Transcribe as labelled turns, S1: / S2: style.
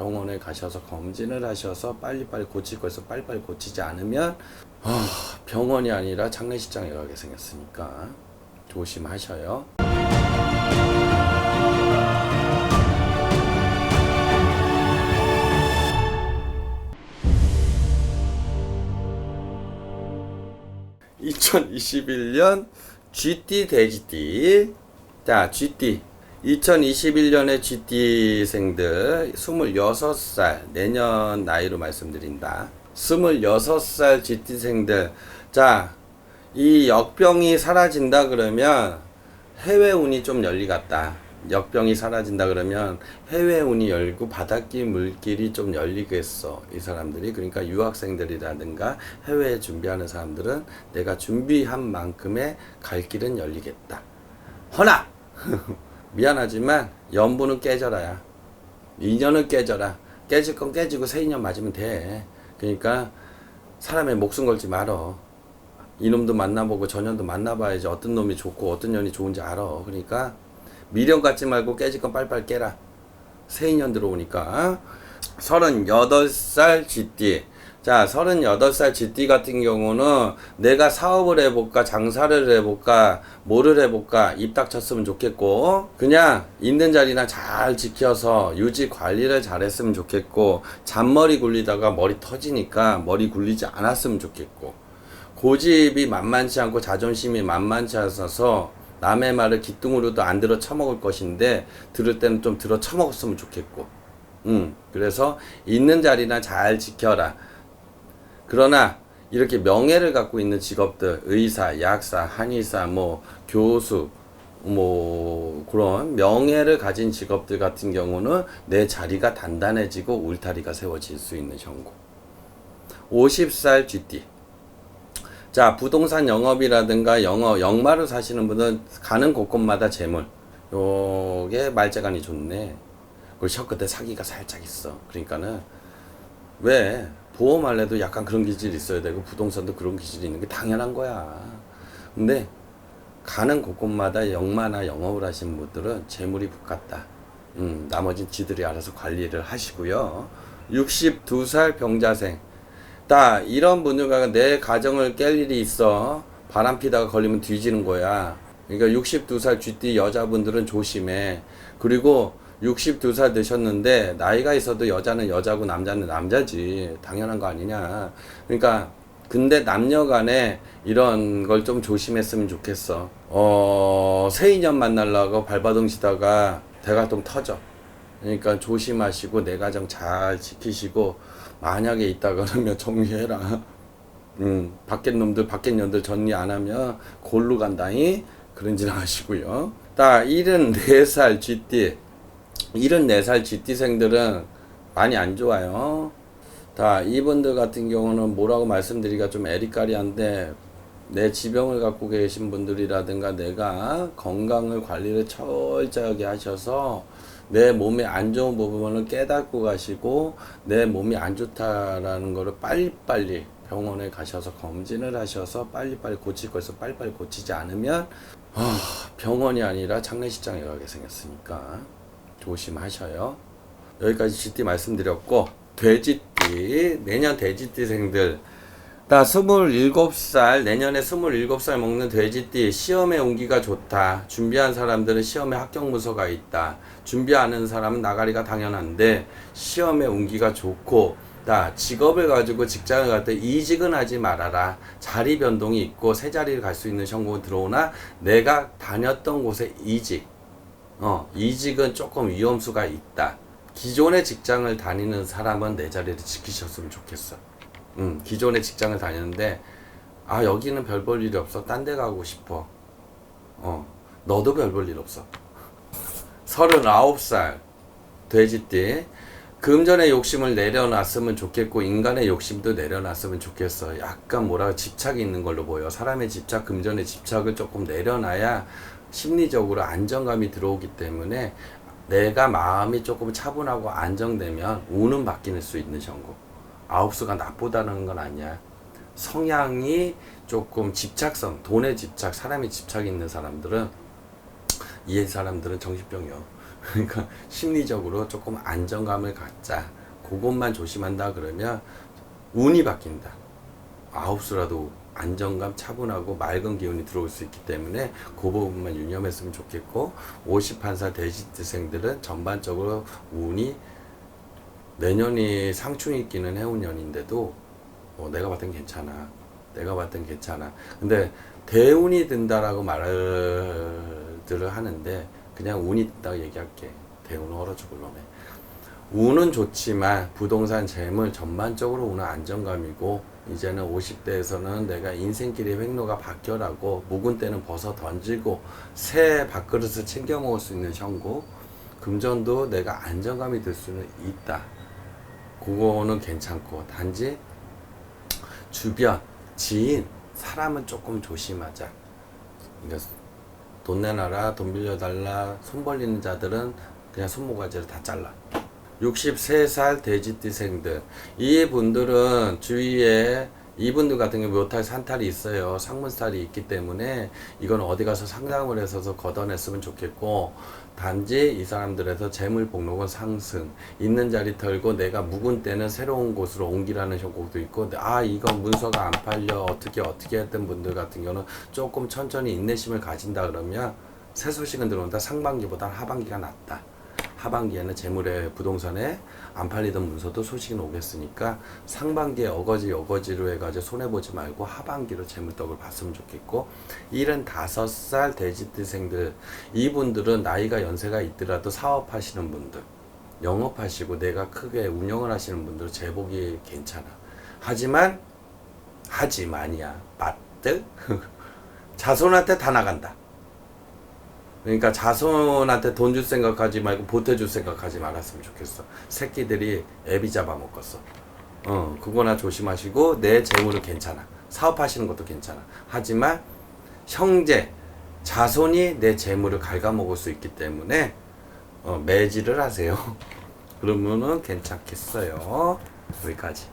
S1: 병원에 가셔서 검진을 하셔서 빨리빨리 고칠 거에서 빨리빨리 고치지 않으면 아, 병원이 아니라 장례식장에 가게 생겼으니까 조심하셔요. (2021년) GT 돼지띠 자 GT 2021년의 GT생들 26살 내년 나이로 말씀드린다. 26살 GT생들. 자 이 역병이 사라진다 그러면 해외 운이 좀 열리 같다. 역병이 사라진다 그러면 해외 운이 열고 바닷길 물길이 좀 열리겠어. 이 사람들이. 그러니까 유학생들이라든가 해외에 준비하는 사람들은 내가 준비한 만큼의 갈 길은 열리겠다. 허나 미안하지만 연분은 깨져라야. 인연은 깨져라. 깨질 건 깨지고 새 인연 맞으면 돼. 그러니까 사람의 목숨 걸지 말어. 이놈도 만나보고 저년도 만나봐야지 어떤 놈이 좋고 어떤 년이 좋은지 알아. 그러니까 미련 갖지 말고 깨질 건 빨빨 깨라. 새 인연 들어오니까. 38살 GT 자 38살 GT 같은 경우는 내가 사업을 해볼까 장사를 해볼까 뭐를 해볼까 입 닥쳤으면 좋겠고 그냥 있는 자리나 잘 지켜서 유지 관리를 잘 했으면 좋겠고 잔머리 굴리다가 머리 터지니까 머리 굴리지 않았으면 좋겠고 고집이 만만치 않고 자존심이 만만치 않아서 남의 말을 기뚱으로도 안 들어 처먹을 것인데 들을 때는 좀 들어 처먹었으면 좋겠고 음 그래서 있는 자리나 잘 지켜라 그러나 이렇게 명예를 갖고 있는 직업들 의사 약사 한의사 뭐 교수 뭐 그런 명예를 가진 직업들 같은 경우는 내 자리가 단단해지고 울타리가 세워질 수 있는 형국 50살 GT 자, 부동산 영업이라든가 영어, 영마를 사시는 분은 가는 곳곳마다 재물. 요게 말재간이 좋네. 그리고 셔 끝에 사기가 살짝 있어. 그러니까는 왜 보험할래도 약간 그런 기질이 있어야 되고 부동산도 그런 기질이 있는 게 당연한 거야. 근데 가는 곳곳마다 영마나 영업을 하시는 분들은 재물이 붙갔다. 음, 나머지 지들이 알아서 관리를 하시고요. 62살 병자생. 다 이런 분들과 내 가정을 깰 일이 있어 바람 피다가 걸리면 뒤지는 거야. 그러니까 62살 GT 여자분들은 조심해. 그리고 62살 되셨는데 나이가 있어도 여자는 여자고 남자는 남자지. 당연한 거 아니냐. 그러니까 근데 남녀 간에 이런 걸 좀 조심했으면 좋겠어. 어, 새 인연 만나려고 발바둥 치다가 대가통 터져. 그러니까 조심하시고 내 가정 잘 지키시고 만약에 있다 그러면 정리해라. 음, 밖에 놈들, 밖에 년들 정리 안 하면 골로 간다니 그런 줄 아시고요. 딱 74살 GT, 74살 GT생들은 많이 안 좋아요. 다 이분들 같은 경우는 뭐라고 말씀드리기가 좀 에리까리한데 내 지병을 갖고 계신 분들이라든가 내가 건강을 관리를 철저하게 하셔서 내 몸에 안 좋은 부분을 깨닫고 가시고 내 몸이 안 좋다라는 거를 빨리빨리 병원에 가셔서 검진을 하셔서 빨리빨리 고칠 거에서 빨리빨리 고치지 않으면 아, 병원이 아니라 장례식장에 가게 생겼으니까 조심하셔요. 여기까지 GT 말씀드렸고 돼지띠 내년 돼지띠생들 나 27살, 내년에 27살 먹는 돼지띠, 시험에 온기가 좋다. 준비한 사람들은 시험에 합격 무서가 있다. 준비 하는 사람은 나가리가 당연한데, 시험에 온기가 좋고, 나 직업을 가지고 직장을 갈 때 이직은 하지 말아라. 자리 변동이 있고, 새 자리를 갈 수 있는 정보가 들어오나, 내가 다녔던 곳에 이직. 어, 이직은 조금 위험수가 있다. 기존의 직장을 다니는 사람은 내 자리를 지키셨으면 좋겠어. 음, 기존의 직장을 다녔는데 아 여기는 별 볼 일이 없어. 딴 데 가고 싶어. 어 너도 별 볼 일 없어. 39살 돼지띠. 금전의 욕심을 내려놨으면 좋겠고 인간의 욕심도 내려놨으면 좋겠어. 약간 뭐라 집착이 있는 걸로 보여. 사람의 집착 금전의 집착을 조금 내려놔야 심리적으로 안정감이 들어오기 때문에 내가 마음이 조금 차분하고 안정되면 운은 바뀌는 수 있는 정보 아홉 수가 나쁘다는 건 아니야. 성향이 조금 집착성, 돈에 집착, 사람의 집착이 있는 사람들은 이 사람들은 정신병이요. 그러니까 심리적으로 조금 안정감을 갖자. 그것만 조심한다 그러면 운이 바뀐다. 아홉 수라도 안정감, 차분하고 맑은 기운이 들어올 수 있기 때문에 그 부분만 유념했으면 좋겠고 50한살 대지생들은 전반적으로 운이 내년이 상충이 끼는 해운년인데도 어, 내가 땐 괜찮아. 내가 땐 괜찮아. 근데 대운이 든다라고 말들을 하는데 그냥 운이 든다고 얘기할게. 대운은 얼어 죽을 놈에. 운은 좋지만 부동산 재물 전반적으로 운은 안정감이고 이제는 50대에서는 내가 인생길의 횡로가 바뀌어라고 묵은 때는 벗어 던지고 새 밥그릇을 챙겨 먹을 수 있는 형국 금전도 내가 안정감이 들 수는 있다. 그거는 괜찮고 단지 주변 지인 사람은 조금 조심하자. 그러니까 돈 내놔라, 돈 빌려달라, 손 벌리는 자들은 그냥 손모가지를 다 잘라. 63살 돼지띠생들. 이 분들은 주위에 이분들 같은 경우 묘탈 산탈이 있어요. 상문살이 있기 때문에 이건 어디 가서 상담을 해서 걷어냈으면 좋겠고 단지 이 사람들에서 재물 복록은 상승 있는 자리 털고 내가 묵은 때는 새로운 곳으로 옮기라는 효과도 있고 아 이건 문서가 안 팔려 어떻게 어떻게 했던 분들 같은 경우는 조금 천천히 인내심을 가진다 그러면 새 소식은 들어온다 상반기보다 하반기가 낫다 하반기에는 재물에 부동산에 안 팔리던 문서도 소식이 오겠으니까 상반기에 어거지 어거지로 해가지고 손해보지 말고 하반기로 재물떡을 봤으면 좋겠고 75살 돼지띠생들 이분들은 나이가 연세가 있더라도 사업하시는 분들 영업하시고 내가 크게 운영을 하시는 분들은 제복이 괜찮아. 하지만 하지만이야. 맞드 자손한테 다 나간다 그러니까 자손한테 돈 줄 생각하지 말고 보태줄 생각하지 말았으면 좋겠어. 새끼들이 애비 잡아먹었어. 어, 그거나 조심하시고 내 재물은 괜찮아. 사업하시는 것도 괜찮아. 하지만 형제, 자손이 내 재물을 갉아먹을 수 있기 때문에 어, 매질을 하세요. 그러면은 괜찮겠어요. 여기까지.